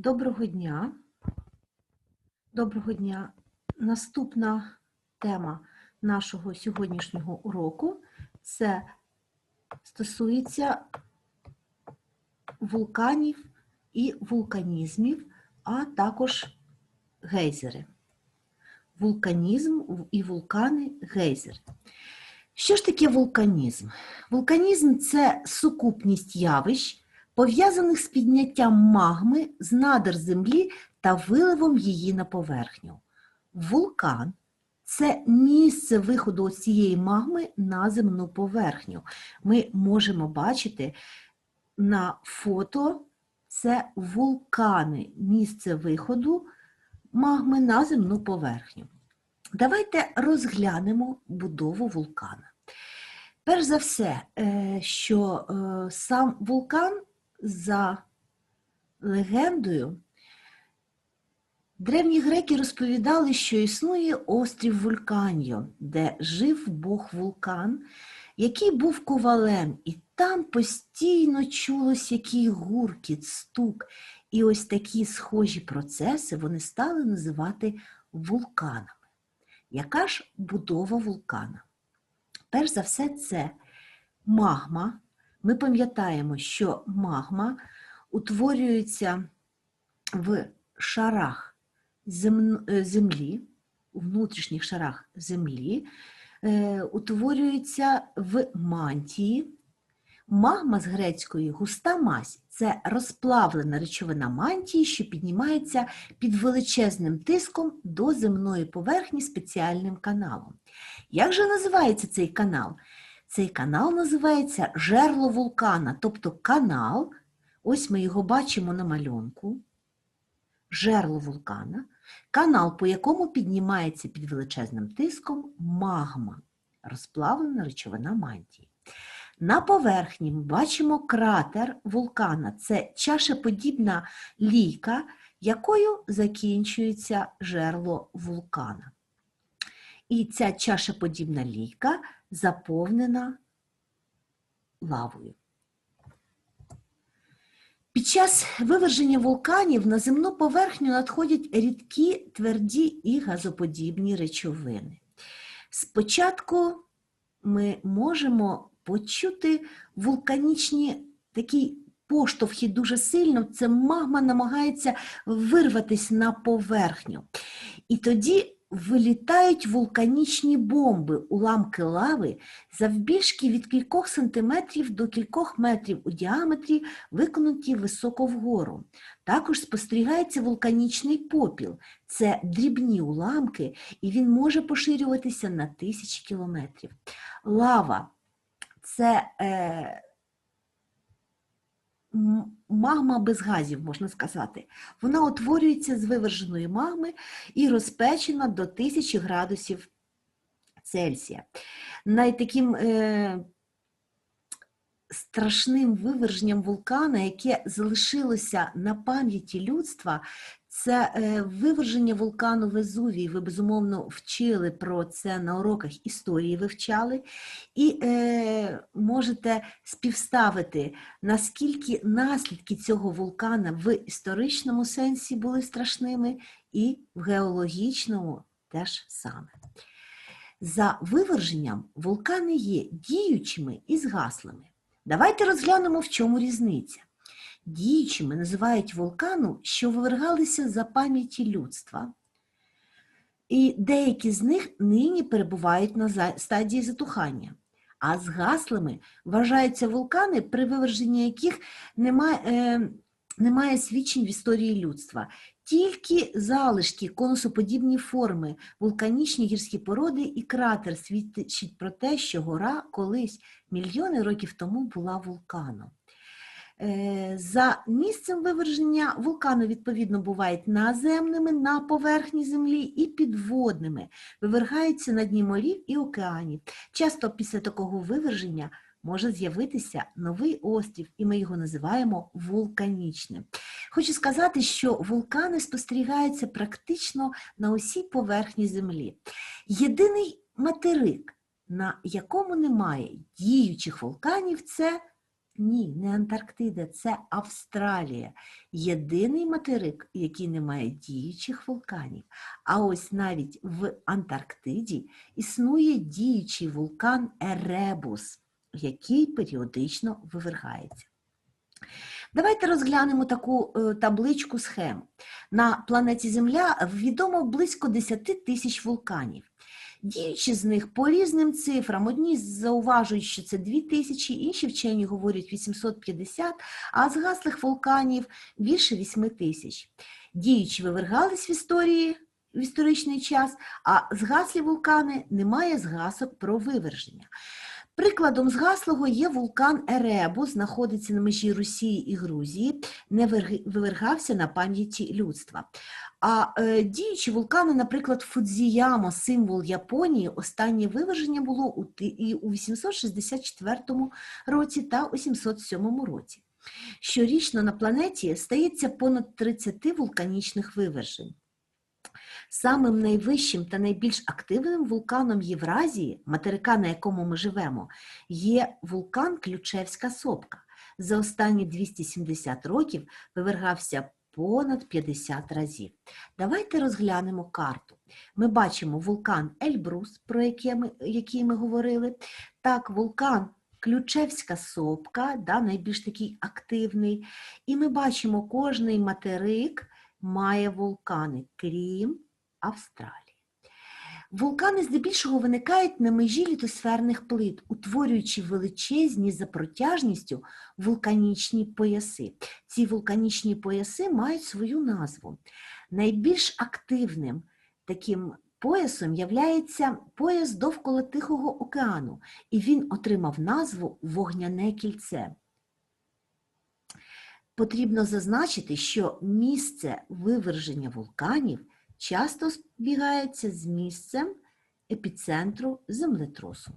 Доброго дня. Доброго дня. Наступна тема нашого сьогоднішнього уроку це стосується вулканів і вулканізмів, а також гейзери. Вулканізм і вулкани гейзери. Що ж таке вулканізм? Вулканізм це сукупність явищ, пов'язаних з підняттям магми з надр землі та виливом її на поверхню. Вулкан це місце виходу цієї магми на земну поверхню. Ми можемо бачити на фото це вулкани, місце виходу магми на земну поверхню. Давайте розглянемо будову вулкана. Перш за все, е, що е, сам вулкан за легендою, древні греки розповідали, що існує острів Вулканьо, де жив Бог вулкан, який був ковалем, і там постійно чулось який гуркіт, стук. І ось такі схожі процеси вони стали називати вулканами. Яка ж будова вулкана? Перш за все, це магма. Ми пам'ятаємо, що магма утворюється в шарах землі, у внутрішніх шарах землі, утворюється в мантії. Магма з грецької густа мазь це розплавлена речовина мантії, що піднімається під величезним тиском до земної поверхні спеціальним каналом. Як же називається цей канал? Цей канал називається жерло вулкана, тобто канал, ось ми його бачимо на малюнку, жерло вулкана, канал, по якому піднімається під величезним тиском магма, розплавлена речовина мантії. На поверхні ми бачимо кратер вулкана. Це чашеподібна лійка, якою закінчується жерло вулкана. І ця чашеподібна лійка заповнена лавою. Під час виверження вулканів на земну поверхню надходять рідкі, тверді і газоподібні речовини. Спочатку ми можемо почути вулканічні такі поштовхи дуже сильно, це магма намагається вирватися на поверхню. І тоді вилітають вулканічні бомби, уламки лави, завбільшки від кількох сантиметрів до кількох метрів у діаметрі, виконуті високо вгору. Також спостерігається вулканічний попіл. Це дрібні уламки, і він може поширюватися на тисячі кілометрів. Лава це е, магма без газів, можна сказати. Вона утворюється з виверженої магми і розпечена до 1000 градусів Цельсія. Найтаким е, страшним виверженням вулкана, яке залишилося на пам'яті людства, це е, виверження вулкану Везувій. Ви безумовно вчили про це на уроках історії вивчали, і е, можете співставити, наскільки наслідки цього вулкана в історичному сенсі були страшними, і в геологічному теж саме. За виверженням вулкани є діючими і згаслими. Давайте розглянемо, в чому різниця. Діючими називають вулкану, що вивергалися за пам'яті людства, і деякі з них нині перебувають на стадії затухання. А згаслими вважаються вулкани, при виверженні яких немає, е, немає свідчень в історії людства. Тільки залишки, конусоподібні форми, вулканічні гірські породи і кратер свідчить про те, що гора колись мільйони років тому була вулканом. Е, за місцем виверження вулкану, відповідно, бувають наземними на поверхні землі і підводними, вивергаються на дні морів і океанів. Часто після такого виверження може з'явитися новий острів, і ми його називаємо вулканічним. Хочу сказати, що вулкани спостерігаються практично на усій поверхні землі. Єдиний материк, на якому немає діючих вулканів, це Ні, не Антарктида, це Австралія. Єдиний материк, який не має діючих вулканів. А ось навіть в Антарктиді існує діючий вулкан Еребус, який періодично вивергається. Давайте розглянемо таку е, табличку схем. На планеті Земля відомо близько 10 тисяч вулканів. Діючи з них по різним цифрам, одні зауважують, що це 2 тисячі, інші вчені говорять 850, а згаслих вулканів більше 8 тисяч. Діючі вивергались в історії в історичний час, а згаслі вулкани немає згасок про виверження. Прикладом згаслого є вулкан Еребу, знаходиться на межі Росії і Грузії, не вивергався на пам'яті людства. А е, діючі вулкани, наприклад, Фудзіяма, символ Японії, останнє виверження було у, і у 864 році та у 707 році. Щорічно на планеті стається понад 30 вулканічних вивержень. Самим найвищим та найбільш активним вулканом Євразії, материка, на якому ми живемо, є вулкан Ключевська Сопка. За останні 270 років вивергався понад 50 разів. Давайте розглянемо карту. Ми бачимо вулкан Ельбрус, про який ми, який ми говорили. Так, вулкан Ключевська Сопка, да, найбільш такий активний. І ми бачимо, кожний материк має вулкани, крім Австралії. Вулкани здебільшого виникають на межі літосферних плит, утворюючи величезні за протяжністю вулканічні пояси. Ці вулканічні пояси мають свою назву. Найбільш активним таким поясом являється пояс довкола Тихого океану, і він отримав назву Вогняне кільце. Потрібно зазначити, що місце виверження вулканів часто збігається з місцем епіцентру землетрусу.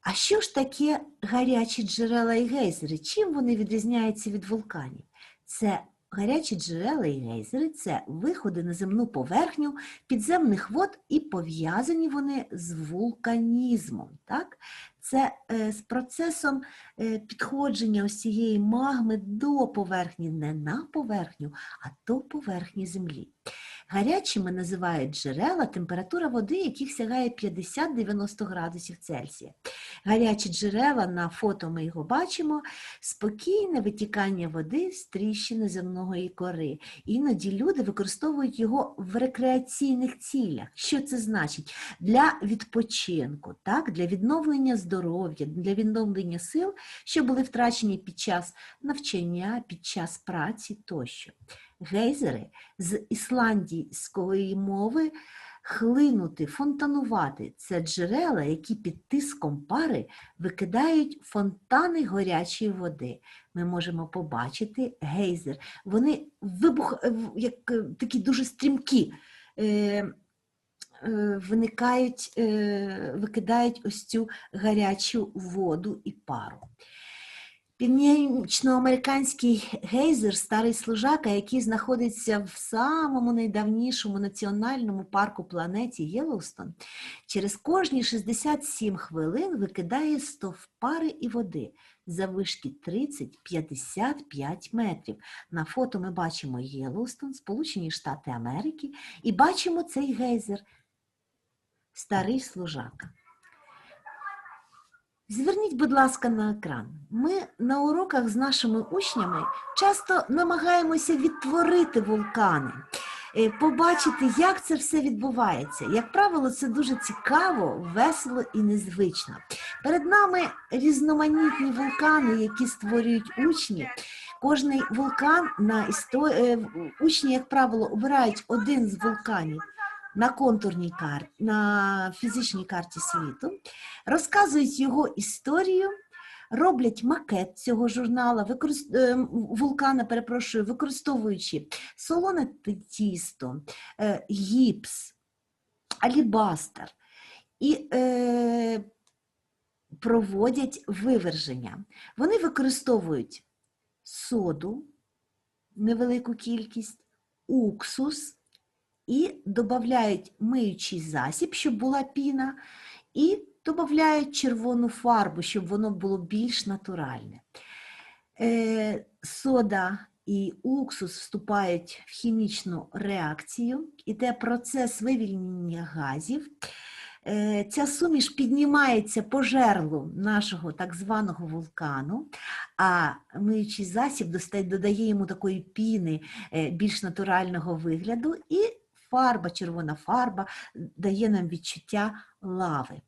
А що ж таке гарячі джерела і гейзери? Чим вони відрізняються від вулканів? Це гарячі джерела і гейзери це виходи на земну поверхню підземних вод і пов'язані вони з вулканізмом. Так? Це е, з процесом е, підходження усієї магми до поверхні, не на поверхню, а до поверхні землі. Гарячими називають джерела, температура води, яких сягає 50-90 градусів Цельсія. Гарячі джерела на фото ми його бачимо, спокійне витікання води з тріщини земної кори. Іноді люди використовують його в рекреаційних цілях. Що це значить? Для відпочинку, так? для відновлення здоров'я, для відновлення сил, що були втрачені під час навчання, під час праці тощо. Гейзери з ісландської мови хлинути, фонтанувати це джерела, які під тиском пари викидають фонтани гарячої води. Ми можемо побачити гейзер. Вони вибух, е, як е, такі дуже стрімкі. Е, Виникають, викидають ось цю гарячу воду і пару. Північноамериканський гейзер Старий Служака, який знаходиться в самому найдавнішому національному парку планеті Єлоустон, через кожні 67 хвилин викидає стовпари і води заввишки 30-55 метрів. На фото ми бачимо Єлоустон, Сполучені Штати Америки, і бачимо цей гейзер Старий Служака. Зверніть, будь ласка, на екран. Ми на уроках з нашими учнями часто намагаємося відтворити вулкани, е, побачити, як це все відбувається. Як правило, це дуже цікаво, весело і незвично. Перед нами різноманітні вулкани, які створюють учні. Кожний вулкан на істо... е, учні, як правило, обирають один з вулканів на контурній карті, на фізичній карті світу розказують його історію, роблять макет цього журнала, використ... е, вулкана, перепрошую, використовуючи солоне тісто, е, гіпс, алібастер і е, проводять виверження. Вони використовують соду, невелику кількість, уксус і додають миючий засіб, щоб була піна, і додають червону фарбу, щоб воно було більш натуральне. Е, Сода і уксус вступають в хімічну реакцію, іде процес вивільнення газів. Е, Ця суміш піднімається по жерлу нашого так званого вулкану, а миючий засіб додає йому такої піни е, більш натурального вигляду, і фарба, червона фарба дає нам відчуття лави.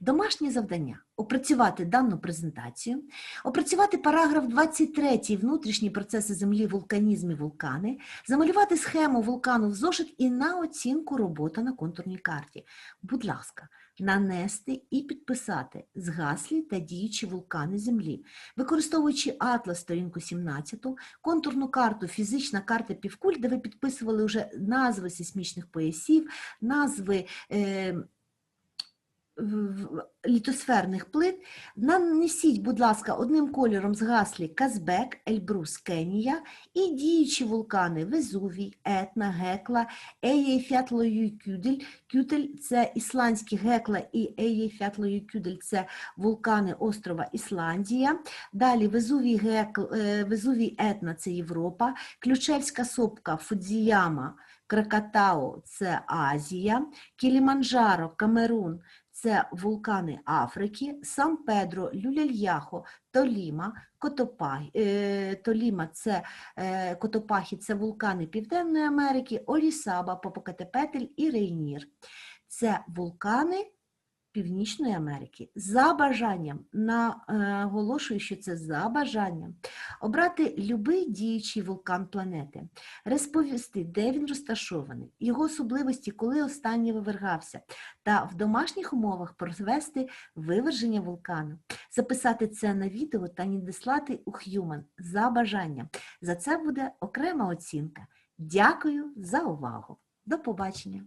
Домашнє завдання опрацювати дану презентацію, опрацювати параграф 23 внутрішні процеси землі, вулканізм і вулкани, замалювати схему вулкану в зошит і на оцінку робота на контурній карті. Будь ласка, нанести і підписати згаслі та діючі вулкани землі, використовуючи атлас сторінку 17, контурну карту, фізична карта півкуль, де ви підписували вже назви сейсмічних поясів, назви. Е, літосферних плит. Нанесіть, будь ласка, одним кольором згаслі Казбек, Ельбрус, Кенія і діючі вулкани Везувій, Етна, Гекла, Ейєфятлоюкюдель. Кютель – це ісландські Гекла і Ейєфятлоюкюдель – це вулкани острова Ісландія. Далі Везувій, е, Етна – це Європа, Ключевська сопка Фудзіяма, Кракатау – це Азія, Кіліманджаро, Камерун – це вулкани Африки, Сан-Педро, Люляльяхо, Толіма, Котопахі, е, Толіма це е, Котопахі, це вулкани Південної Америки, Орісаба, Попокатепетель і Рейнір. Це вулкани Північної Америки. За бажанням, наголошую, що це за бажанням, обрати любий діючий вулкан планети, розповісти, де він розташований, його особливості, коли останній вивергався, та в домашніх умовах провести виверження вулкану, записати це на відео та надіслати у Human за бажанням. За це буде окрема оцінка. Дякую за увагу. До побачення!